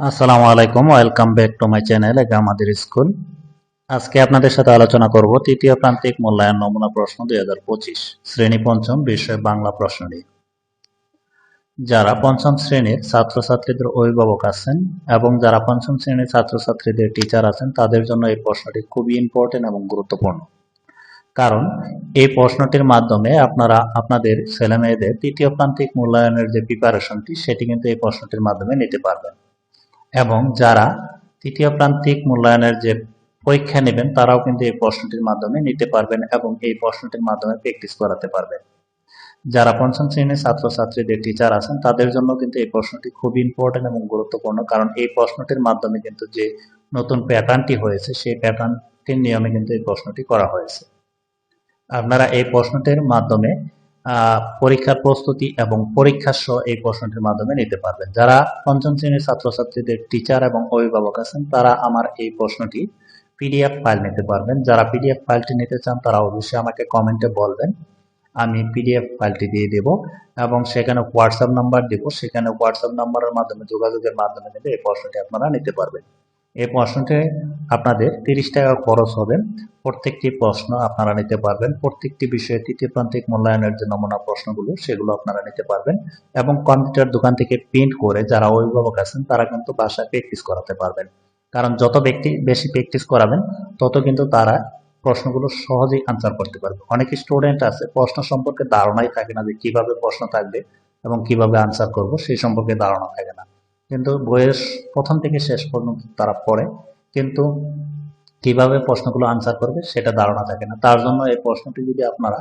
আসসালামু আলাইকুম, welcome back to my channel, এটা আমাদের স্কুল। আজকে আপনাদের সাথে আলোচনা করব তৃতীয় প্রান্তিক মূল্যায়ন নমুনা প্রশ্ন দুই হাজার পঁচিশ, শ্রেণি পঞ্চম বিষয় বাংলা প্রশ্ন নিয়ে। যারা পঞ্চম শ্রেণির ছাত্রছাত্রীদের অভিভাবক আছেন এবং যারা পঞ্চম শ্রেণির ছাত্রছাত্রীদের টিচার আছেন, তাদের জন্য এই প্রশ্নটি খুবই ইম্পর্টেন্ট এবং গুরুত্বপূর্ণ। কারণ এই প্রশ্নটির মাধ্যমে আপনারা, আপনাদের ছেলেমেয়েদের তৃতীয় প্রান্তিক মূল্যায়নের যে প্রিপারেশনটি সেটি কিন্তু এই প্রশ্নটির মাধ্যমে নিতে পারবেন। এবং যারা তৃতীয় প্রান্তিক মূল্যায়নের যে পরীক্ষা নেবেন, তারাও কিন্তু এই প্রশ্নটির মাধ্যমে নিতে পারবেন এবং এই প্রশ্নটির মাধ্যমে প্র্যাকটিস করাতে পারবেন। যারা পঞ্চম শ্রেণির ছাত্রছাত্রীদের টিচার আছেন, তাদের জন্য কিন্তু এই প্রশ্নটি খুব ইম্পর্টেন্ট এবং গুরুত্বপূর্ণ, কারণ এই প্রশ্নটির মাধ্যমে কিন্তু যে নতুন প্যাটার্নটি হয়েছে, সেই প্যাটার্নটির নিয়মে কিন্তু এই প্রশ্নটি করা হয়েছে। আপনারা এই প্রশ্নটির মাধ্যমে পরীক্ষার প্রস্তুতি এবং পরীক্ষা সহ এই প্রশ্নটির মাধ্যমে নিতে পারবেন। যারা পঞ্চম শ্রেণির ছাত্রছাত্রীদের টিচার এবং অভিভাবক আছেন, তারা আমার এই প্রশ্নটি পিডিএফ ফাইল নিতে পারবেন। যারা পিডিএফ ফাইলটি নিতে চান, তারা অবশ্যই আমাকে কমেন্টে বলবেন। আমি পিডিএফ ফাইলটি দিয়ে দেব এবং সেখানে হোয়াটসঅ্যাপ নাম্বার দেব। সেখানে হোয়াটসঅ্যাপ নাম্বারের মাধ্যমে, যোগাযোগের মাধ্যমে কিন্তু এই প্রশ্নটি আপনারা নিতে পারবেন। এই প্রশ্নটি আপনাদের তিরিশ টাকা খরচ হবে। প্রত্যেকটি প্রশ্ন আপনারা নিতে পারবেন। প্রত্যেকটি বিষয়ে তৃতীয় প্রান্তিক মূল্যায়নের যে নমুনা প্রশ্নগুলো, সেগুলো আপনারা নিতে পারবেন। এবং কম্পিউটার দোকান থেকে প্রিন্ট করে যারা অভিভাবক আছেন, তারা কিন্তু বাসায় প্র্যাকটিস করাতে পারবেন। কারণ যত ব্যক্তি বেশি প্র্যাকটিস করাবেন, তত কিন্তু তারা প্রশ্নগুলো সহজেই আনসার করতে পারবে। অনেক স্টুডেন্ট আছে, প্রশ্ন সম্পর্কে ধারণাই থাকে না যে কীভাবে প্রশ্ন থাকবে এবং কীভাবে আনসার করব, সেই সম্পর্কে ধারণা থাকে না। কিন্তু বইয়ের প্রথম থেকে শেষ পর্যন্ত তারা পড়ে, কিন্তু কীভাবে প্রশ্নগুলো আনসার করবে সেটা ধারণা থাকে না। তার জন্য এই প্রশ্নটি যদি আপনারা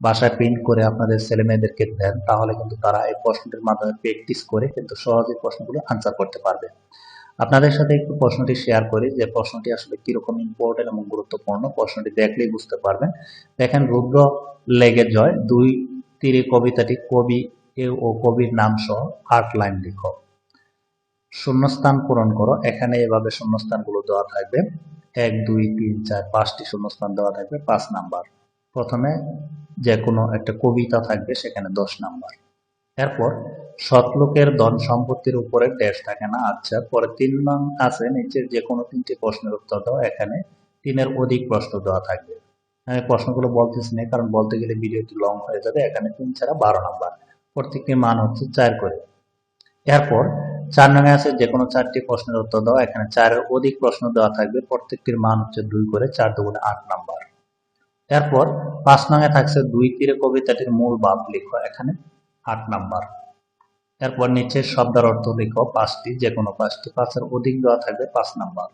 বাসায় প্রিন্ট করে আপনাদের ছেলে মেয়েদেরকে দেন, তাহলে কিন্তু তারা এই প্রশ্নটির মাধ্যমে প্র্যাকটিস করে কিন্তু সহজে প্রশ্নগুলো আনসার করতে পারবে। আপনাদের সাথে একটু প্রশ্নটি শেয়ার করি যে প্রশ্নটি আসলে কীরকম ইম্পর্টেন্ট এবং গুরুত্বপূর্ণ, প্রশ্নটি দেখলেই বুঝতে পারবেন। দেখেন, রুদ্র লেগে জয়, দুই তীরে কবিতাটি কবি ও কবির নাম সহ আট লাইন লিখো শূন্যস্থান পূরণ করো। এখানে এভাবে শূন্যস্থানগুলো দেওয়া থাকবে। এক, দুই, তিন, চার, পাঁচটি শূন্যস্থান দেওয়া থাকবে, পাঁচ নাম্বার। প্রথমে যে কোনো একটা কবিতা থাকবে, সেখানে দশ নাম্বার। এরপর সৎলোকের ধন সম্পত্তির উপরে ড্যাশ থাকে না আচ্ছা। পরে তিন নং আছে, নিচের যে কোনো তিনটি প্রশ্নের উত্তর দাও, এখানে তিনের অধিক প্রশ্ন দেওয়া থাকবে। আমি প্রশ্নগুলো বলতেছি না, কারণ বলতে গেলে ভিডিওটি লং হয়ে যাবে। এখানে তিন ছাড়া বারো নাম্বার। প্রত্যেকটির মান হচ্ছে চার করে। এরপর চার নঙে আছে যে কোনো চারটি প্রশ্নের উত্তর দাও। এখানে চারের অধিক প্রশ্ন দেওয়া থাকবে। প্রত্যেকটির মান হচ্ছে দুই করে চার দুগুণে আট নাম্বার। এরপর পাঁচ নঙে থাকছে দুই তীরে কবিতাটির মূল ভাব লিখো, এখানে আট নাম্বার। এরপর নিচে শব্দের অর্থ লিখো, পাঁচটি যে কোনো পাঁচটি। পাঁচের অধিক দেওয়া থাকবে পাঁচ নাম্বার।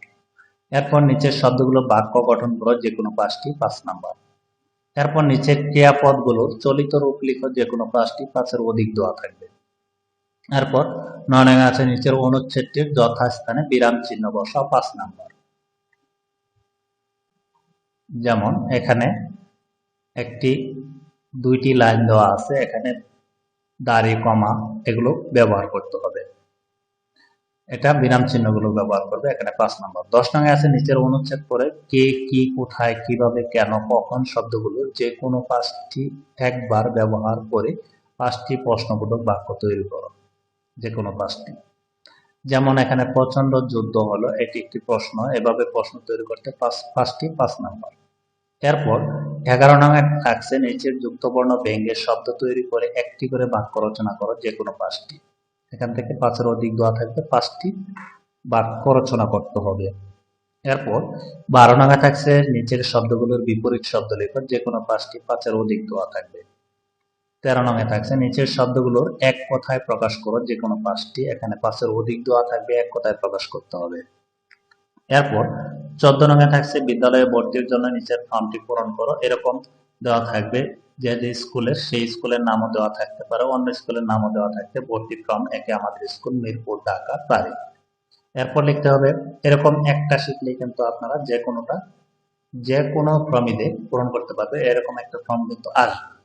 এরপর নিচের শব্দগুলো বাক্য গঠন করো যে কোনো পাঁচটি, পাঁচ নাম্বার। এরপর নিচের ক্রিয়াপদগুলোর চলিত রূপ লিখো যে কোনো পাঁচটি, পাঁচের অধিক দেওয়া থাকবে। এরপর নয় আছে নিচের অনুচ্ছেদটির যথাস্থানে বিরাম চিহ্ন বসাও পাঁচ নাম্বার। যেমন এখানে একটি, দুইটি লাইন দেওয়া আছে, এখানে দাড়ি, কমা এগুলো ব্যবহার করতে হবে। এটা বিরাম চিহ্নগুলো ব্যবহার করবে এখানে পাঁচ নম্বর। দশ নং আছে নিচের অনুচ্ছেদ করে কে, কি, কোথায়, কীভাবে, কেন, কখন শব্দগুলো যে কোনো পাঁচটি একবার ব্যবহার করে পাঁচটি প্রশ্নবোধক বাক্য তৈরি করো। যে কোনো পাঁচটি। যেমন এখানে প্রচণ্ড যুদ্ধ হলো, এটি একটি প্রশ্ন। এভাবে প্রশ্ন তৈরি করতে পাঁচ, পাঁচটি পাঁচ নাম্বার। এরপর, এগারো নং থাকছে নিচের যুক্তবর্ণ ব্যঙ্গের শব্দ তৈরি করে একটি করে বাক্য রচনা করো যে কোনো পাঁচটি। এখান থেকে পাঁচের অধিক দেওয়া থাকবে, পাঁচটি বাক্য রচনা করতে হবে। এরপর, বারো নঙে থাকছে নিচের শব্দগুলোর বিপরীত শব্দ লেখো যে কোনো পাঁচটি পাঁচের অধিক দেওয়া থাকবে। তেরো নঙে থাকছে। নিচের শব্দগুলোর এক কথায় প্রকাশ করো যে কোনো পাঁচটি। এখানে পাঁচের অধিক দেওয়া থাকবে, এক কথায় প্রকাশ করতে হবে। এরপর চোদ্দ নঙে থাকছে, বিদ্যালয়ে ভর্তির জন্য নিচের ফর্মটি পূরণ করো। এরকম দেওয়া থাকবে যে যে স্কুলের, সেই স্কুলের নামও দেওয়া থাকতে পারে। অন্য স্কুলের নামও দেওয়া থাকতে ভর্তি ফর্ম একে আমাদের স্কুল মিরপুর ঢাকা পারে। এরপর লিখতে হবে, এরকম একটা শিখলে কিন্তু আপনারা যে কোনোটা যে কোনো ফর্মিতে পূরণ করতে পারবে। এরকম একটা ফর্ম কিন্তু আসবে।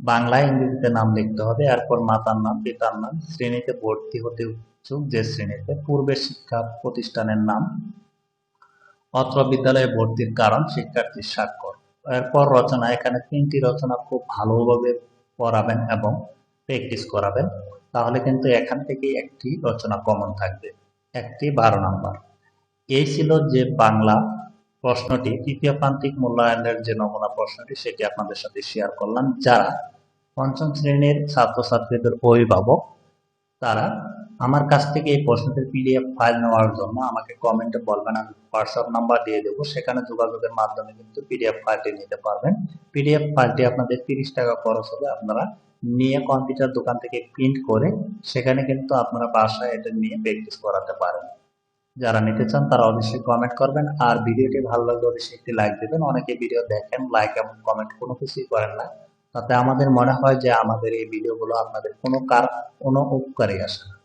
বাংলা, ইংরেজিতে নাম লিখতে হবে, এরপর মাতার নাম, পিতার নাম, শ্রেণীতে ভর্তি হতে ইচ্ছুক যে শ্রেণীতে পূর্বের শিক্ষা প্রতিষ্ঠানের নাম, অত্র বিদ্যালয়ে ভর্তির কারণ, শিক্ষার্থীর স্বাক্ষর। এরপর রচনা, এখানে তিনটি রচনা খুব ভালোভাবে পড়াবেন এবং প্র্যাকটিস করাবেন। তাহলে কিন্তু এখান থেকে একটি রচনা কমন থাকবে। একটি বারো নাম্বার। এই ছিল যে বাংলা প্রশ্নটি তৃতীয় প্রান্তিক মূল্যায়নের যে নমুনা প্রশ্নটি, সেটি আপনাদের সাথে শেয়ার করলাম। যারা পঞ্চম শ্রেণির ছাত্রছাত্রীদের অভিভাবক, তারা আমার কাছ থেকে এই প্রশ্নটির পিডিএফ ফাইল নেওয়ার জন্য আমাকে কমেন্টে বলবেন, আমি হোয়াটসঅ্যাপ নাম্বার দিয়ে দেবো। সেখানে যোগাযোগের মাধ্যমে কিন্তু পিডিএফ ফাইলটি নিতে পারবেন। পিডিএফ ফাইলটি আপনাদের তিরিশ টাকা খরচ হবে। আপনারা নিয়ে কম্পিউটার দোকান থেকে প্রিন্ট করে সেখানে কিন্তু আপনারা বাসায় এটা নিয়ে প্র্যাকটিস করাতে পারেন। যারা নিতে চান, তারা অবশ্যই কমেন্ট করবেন। আর ভিডিওটি ভালো লাগলে অবশ্যই একটি লাইক দেবেন। অনেকে ভিডিও দেখেন লাইক এবং কমেন্ট কোনো কিছুই করেন না। তাতে আমাদের মনে হয় যে আমাদের এই ভিডিওগুলো আপনাদের কোনো কার, কোনো উপকারে আসে না।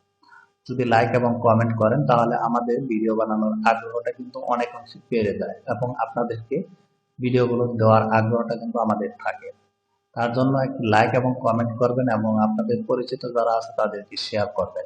যদি লাইক এবং কমেন্ট করেন, তাহলে আমাদের ভিডিও বানানোর আগ্রহটা কিন্তু অনেক অংশে বেড়ে যায় এবং আপনাদেরকে ভিডিওগুলো দেওয়ার আগ্রহটা কিন্তু আমাদের থাকে। তার জন্য একটি লাইক এবং কমেন্ট করবেন এবং আপনাদের পরিচিত যারা আছে, তাদেরকে শেয়ার করবেন।